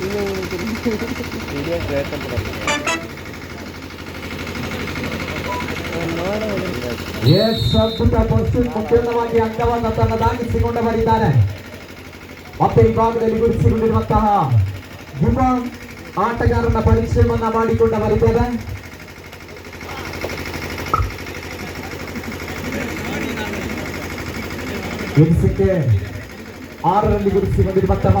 Video ಅದ್ಭುತ pursuit ಸಂಪೂರ್ಣವಾಗಿ ಅಂಗವನ್ನು ತನ್ನ ದಾಗಿಸಿಕೊಂಡು ಬರಿದ್ದಾನೆ ಮತ್ತೆ ಈ ಭಾಗದಲ್ಲಿ ಗುರುತಿಸಿಕೊಂಡಿರುವಂತಹ ಯುವ ಆಟಗಾರನ ಪರಿಚಯವನ್ನ ಮಾಡಿಕೊಂಡು ಬರಿದ್ದೇವೆ ಎನಿಸಿಕೆ ಆರರಲ್ಲಿ ಗುರುತಿಸಿಕೊಂಡಿರುವಂತಹ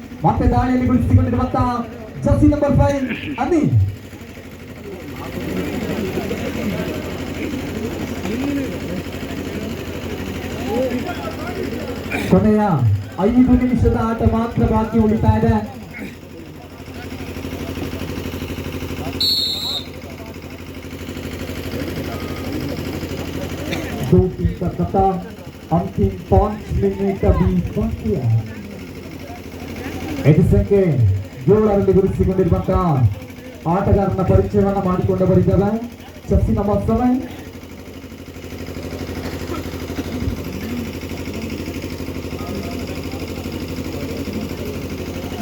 ಮತ್ತೆ ದಾಳಿಯಲ್ಲಿ ಗುಣಿಸಿಕೊಂಡಿರುವಂತಹ ಜರ್ಸಿ ನಂಬರ್ ಫೈವ್ ಅನಿ ಕೊನೆಯ ಐದು ನಿಮಿಷದ ಆಟ ಮಾತ್ರ ಬಾಕಿ ಉಳಿತಾ ಇದೆ दो टीम का खता अंतिम पांच मिनट का बीच पहुंच गया एडिसन के जोला रैली दिसಿಕೊಂಡಿರುವ ತರ ಆಟಗಾರನ ಪರಿಚಯವನ್ನು ಮಾಡಿಕೊಂಡವರಿ ಇದ್ದರೆ ಸೆಕ್ಷನ್ ನಂಬರ್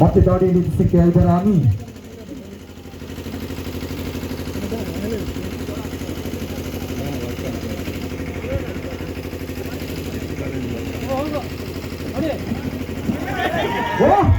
7 ಮತ್ತೆ ಡಾಡಿ ನಿ disse ಕೇಳ್ತ್ರಾನ್ ಓಹೋ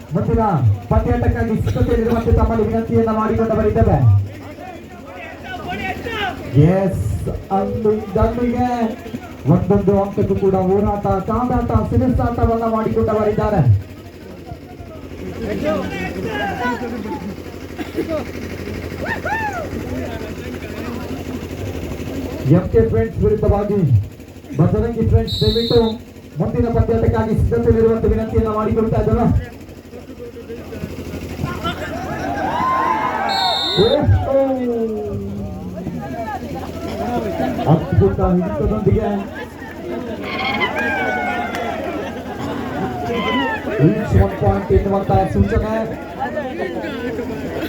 ಮತ್ತুনা ಪದ್ಯಟಕಾಗಿ ಸ್ಥಿತಿ ನಿರ್ವಹಿಸುತ್ತಾ ಮಾಡಿ ವಿನಂತಿಯನ್ನು ಮಾಡಿದ ಕೂಡಲೇ ಇದೆ ಎಸ್ ಅಂದು ದಂಡಿಗೆ ಒಂದೊಂದು ಅಂತ್ತು ಕೂಡ ಓರಾಟ ಕಾಂಬಾಟ ಸಿಲಿಸ್ಟಾ ಅಂತ ವಾಣಿ ಕೂಡ ವರಿತಾರೆ ಝೆಮ್ಕೆ ಫ್ರೆಂಡ್ಸ್ ವಿರೋಧವಾಗಿ ಮತರಂಗಿ ಫ್ರೆಂಡ್ಸ್ ದೇವಿಟು ಮುಂದಿನ ಪದ್ಯಟಕಾಗಿ ಸ್ಥಿತಿ ಇರುವಂತ ವಿನಂತಿಯನ್ನು ಮಾಡಿದ ಕೂಡಲೇ At punta hindi ko nang i g e m a n tayo. s u n a ka.